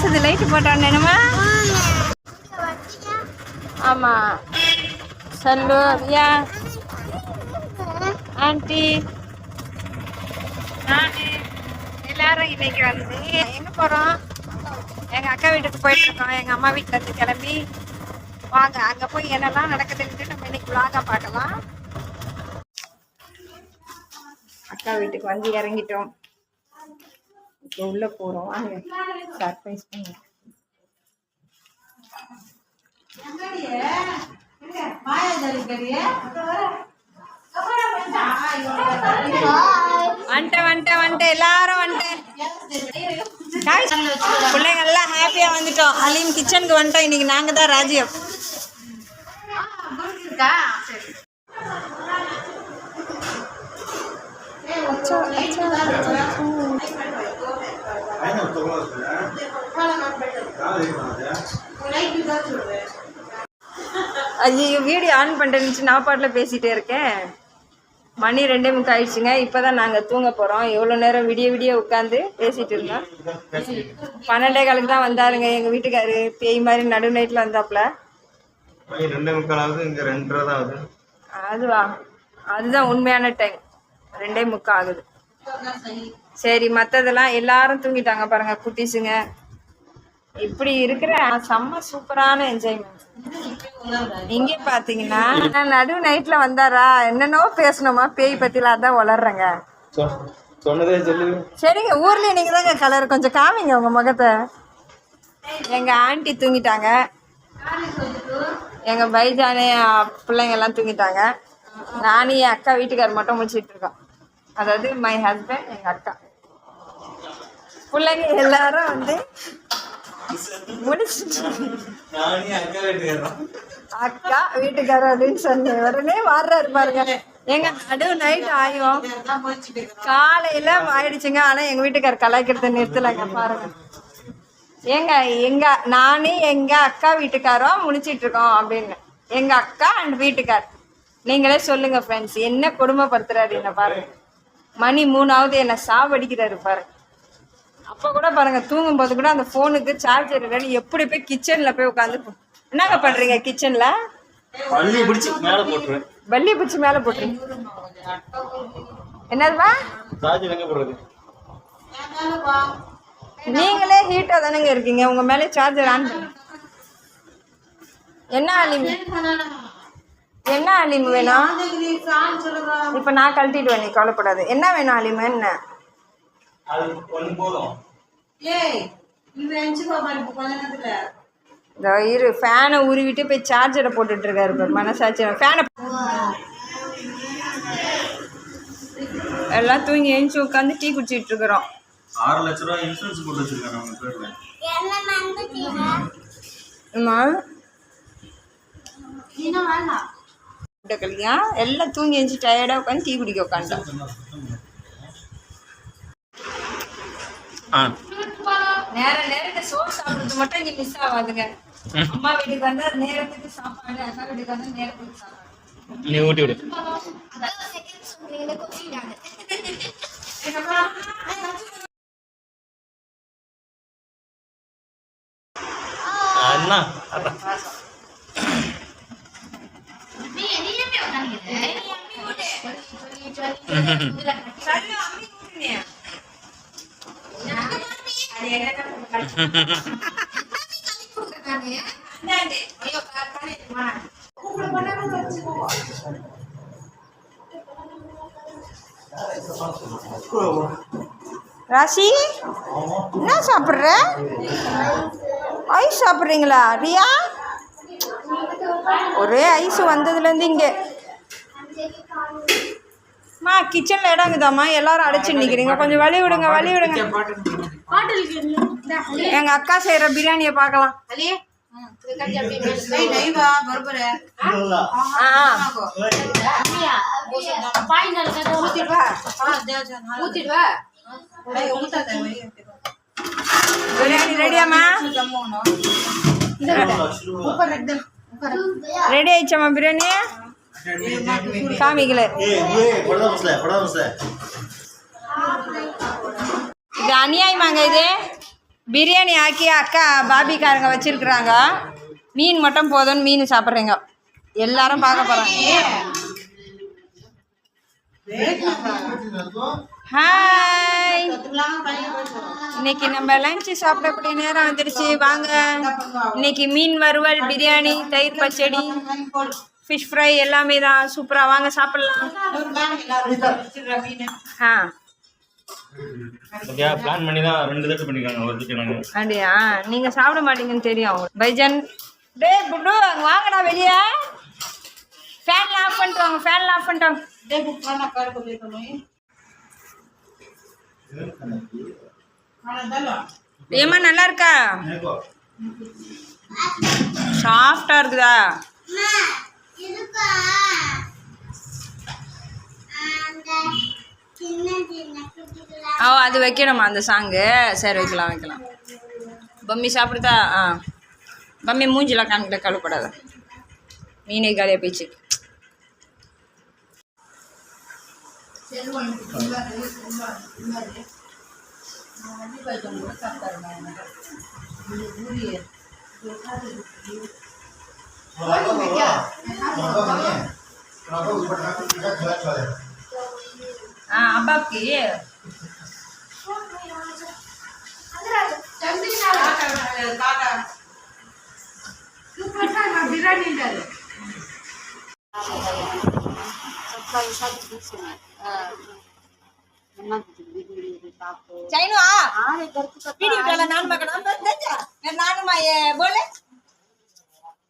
கூசுது light போட்டோன்னு என்னமா ஆமா. சல்லு ரியா ஆண்டி. நானு எல்லாரும் இன்னைக்கு வந்து எங்க போறோம்? எங்க அக்கா வீட்டுக்கு போயிட்டு இருக்கோம். எங்க அம்மா வீட்டுல இருந்து கிளம்பி. வாங்க அங்க போய் என்னெல்லாம் நடக்குதுன்னு நம்ம இன்னைக்கு vlog-ஆ பார்க்கலாம். அக்கா வீட்டுக்கு வந்து இறங்கிட்டோம். இப்போ உள்ள போறோம். வாங்க. சர்ப்ரைஸ் பண்ணி. வந்துட்டேன் வந்துட்டேன் வந்துட்டேன். எல்லாரும் வந்துட்டேன். Guys, பிள்ளைங்க எல்லாம் ஹாப்பியா வந்துட்டோம். அலீம் கிச்சனுக்கு வந்துட்டோம். இன்னைக்கு நாங்கள் தான் ராஜ்யம். ஐயோ வீடியோ ஆன் பண்ணிட்டு நான் பாட்டில் பேசிட்டே இருக்கேன். மணி ரெண்டே முக்கால் ஆயிடுச்சுங்க. இப்போதான் நாங்கள் தூங்க போகிறோம் எவ்வளோ நேரம் விடிய விடிய உட்காந்து பேசிட்டு இருந்தோம். பன்னெண்டே காலுக்கு தான் வந்தாருங்க எங்கள் வீட்டுக்காரு. பேய் மாதிரி நடு நைட்டில் வந்தாப்புல. மணி ரெண்டே முக்கால் ஆகுது. இங்க ரெண்டரை தான் ஆகுது. அதுவா? அதுதான் உண்மையான டைம் ரெண்டே முக்கால் ஆகுது. சரி மற்றதெல்லாம் எல்லாரும் தூங்கிட்டாங்க பாருங்க குட்டீஸுங்க. இப்படி இருக்கிற செம்ம சூப்பரான என்ஜாய்மெண்ட் இங்கே பார்த்தீங்கன்னா நடு நைட்ல வந்தாரா? என்னென்னோ பேசணுமா? பேய் பத்திலாம் அதான் வளர்றேங்க. சரிங்க ஊர்லயே நீங்க தாங்க கலர் கொஞ்சம் காமிங்க உங்க முகத்தை. எங்க ஆண்டி தூங்கிட்டாங்க. எங்க பைஜானே பிள்ளைங்க எல்லாம் தூங்கிட்டாங்க. நானும் என் அக்கா வீட்டுக்கார் மட்டும் முடிச்சிட்டு இருக்கோம். அதாவது மை ஹஸ்பண்ட் எங்க அக்கா. பிள்ளைங்க எல்லாரும் வந்து முடிச்சிட்டு. அக்கா வீட்டுக்காரர் அப்படின்னு சொன்னேன் உடனே வர்றாரு பாருங்க. எங்க நடு நைட் ஆயும் காலையில ஆயிடுச்சுங்க. ஆனா எங்க வீட்டுக்காரர் கலாய்க்கிறத நிறுத்தலைங்க பாருங்க. ஏங்க எங்க நானே எங்க அக்கா வீட்டுக்காரரும் முடிச்சிட்டு இருக்கோம் அப்படின்னு. எங்க அக்கா அண்ட் வீட்டுக்கார். நீங்களே சொல்லுங்க ஃப்ரெண்ட்ஸ் என்ன கொடுமைப்படுத்துறாரு என்ன பாருங்க. மணி மூணாவது என்ன சாவடிக்கிறாரு பாருங்க. அப்ப கூட பாருங்க தூங்கும்போது கூட அந்த போனுக்கு சார்ஜர் இல்லைன்னு எப்படி போய் கிச்சன்ல போய் உட்காந்து என்னங்க பண்றீங்க கிச்சன்ல பள்ளி பிடிச்சி மேல போட்டுருவேன். பல்லி பிடிச்சி மேல போட்டுருங்க. என்னதுமா? சார்ஜ் எங்க போடுறது? நீங்களே ஹீட்டா தானேங்க இருக்கீங்க உங்க மேலே சார்ஜர் ஆன் பண்ணு. என்ன அலிம்? என்ன அலிம் வேணும்? இப்ப நான் கழட்டிடுவேன் நீ கவலைப்படாது. என்ன வேணும் அலிம் என்ன? அது ஒன்று போதும். இந்த இரு ஃபேனை உருவிட்டு போய் சார்ஜரை போட்டுட்டு இருக்காரு பாரு மனசாட்சி. ஃபேனை எல்லாம் தூங்கி எழுந்துச்சு உட்காந்து டீ குடிச்சிட்டு இருக்கிறோம். ஆறு லட்ச ரூபா இன்சூரன்ஸ் போட்டு வச்சிருக்கேன் அவங்க பேர்ல. அம்மா? கல்யா எல்லாம் தூங்கி எழுந்துச்சு டயர்டாக உட்காந்து டீ குடிக்க உட்காந்துட்டோம் ஆ நேர நேரத்தை சோறு சாப்பிடுறது மட்டும் இங்க மிஸ் ஆகாதுங்க. அம்மா வீட்டுக்கு வந்தா நேரத்துக்கு சாப்பாடு அக்கா வீட்டுக்கு வந்தா நேரத்துக்கு சாப்பாடு. நீ ஊட்டி விடு. அண்ணா அம்மி. அது என்ன இந்தாண்டி. ஐயோ, கா- காணி, வா. ராசி என்ன சாப்பிட்ற? ஐஸ் சாப்பிட்றீங்களா? ரியா? ஒரே ஐஸ் வந்ததுலேருந்து இங்கே மா கிச்சனில் இடம் இருக்குதாம்மா எல்லாரும் அடைச்சு நிற்கிறீங்க கொஞ்சம் வழி விடுங்க வழி விடுங்க. எங்கள் அக்கா செய்கிற பிரியாணியை பார்க்கலாம். ஆ பிரியாணி ரெடியாம்மா? ரெடி ஆயிடுச்சாம்மா பிரியாணி? காமிக்கல. இது அநியாயமாங்க இது. பிரியாணி ஆக்கி அக்கா பாபிக்காரங்க வச்சிருக்கிறாங்க. மீன் மட்டும் போதும்னு மீன் சாப்பிட்றீங்க. எல்லாரும் பார்க்க போகிறாங்க ஹாய் இன்னைக்கு நம்ம லஞ்ச் சாப்பிடக்கூடிய நேரம் வந்துடுச்சு வாங்க. இன்னைக்கு மீன் வறுவல் பிரியாணி தயிர் பச்சடி. ஃபிஷ் ஃப்ரை எல்லாமே தான் சூப்பராக வாங்க சாப்பிடலாம். ஆ. பிளான் பண்ணி தான் ரெண்டு தட்டு பண்ணிருக்காங்க ஒரு தட்டு நாங்கள் அப்படியா? நீங்கள் சாப்பிட மாட்டீங்கன்னு தெரியும் பைஜன். டே புட்டு அங்கே வாங்கடா வெளியே. ஃபேன்லாம் ஆஃப் பண்ணிட்டு வாங்க ஃபேன்லாம் ஆஃப் பண்ணிட்டு வாங்க. ஏம்மா நல்லா இருக்கா? சாஃப்டா இருக்குதா? ஓ அது வைக்கணுமா அந்த சாங்கு சரி வைக்கலாம் வைக்கலாம். பம்மி சாப்பிடுதா? ஆ. பம்மி மூஞ்சிலாம் காமிக்கல கழுப்படாத. மீனே காலியாக போயிடுச்சு मुनाफा होगा मुनाफा नहीं है मुनाफा ऊपर ना कुछ का खिला खिला हाँ अब आपके ये अंदर आ जा जल्दी ना काटा काटा तू पता ना बिरयानी डाल ಚೈನು ಆ ವಿಡಿಯೋ ನಾನ್ ಮಗನ ಬಂದ ನಾನ್ ಬೋಲೆ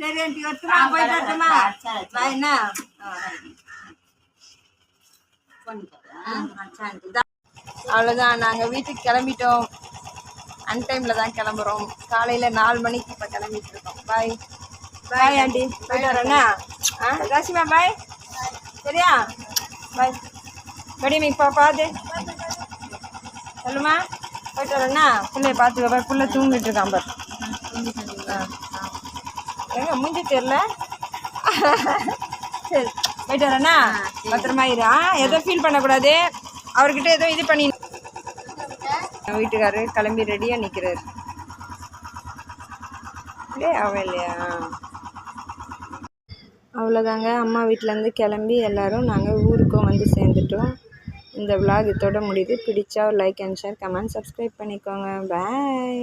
சரி ஆண்டி வரட்டுமா பாய் என்ன அவ்வளோதான் நாங்கள் வீட்டுக்கு கிளம்பிட்டோம். அன்டைமில் தான் கிளம்புறோம். காலையில் நாலு மணிக்கு இப்போ கிளம்பிட்டு இருக்கோம். பாய் பாய் ஆண்டி போயிட்டு வரேண்ணா ஆ? ராசிமா பாய் சரியா? பாய் படியும் இப்போ பார்த்து சொல்லுமா? போயிட்டு வரேண்ணா பிள்ளைய பார்த்துக்க பாய் பிள்ளை தூங்கிட்டு இருக்கான் பார். ஆ. எங்க மூஞ்சி தெரியல? சரி போயிட்டு வரேண்ணா பத்திரமா இரு. எதுவும் ஃபீல் பண்ணக்கூடாது? அவர்கிட்ட ஏதோ இது பண்ணி வீட்டுக்காரரு. கிளம்பி ரெடியாக நிற்கிறாரு இல்லையே அவன் இல்லையா? அவ்வளோதாங்க அம்மா வீட்டிலேருந்து கிளம்பி எல்லோரும் நாங்கள் ஊருக்கும் வந்து சேர்ந்துட்டோம். இந்த vlog இதோட முடியுது. பிடிச்சா like and share comment subscribe பண்ணிக்கோங்க. பாய்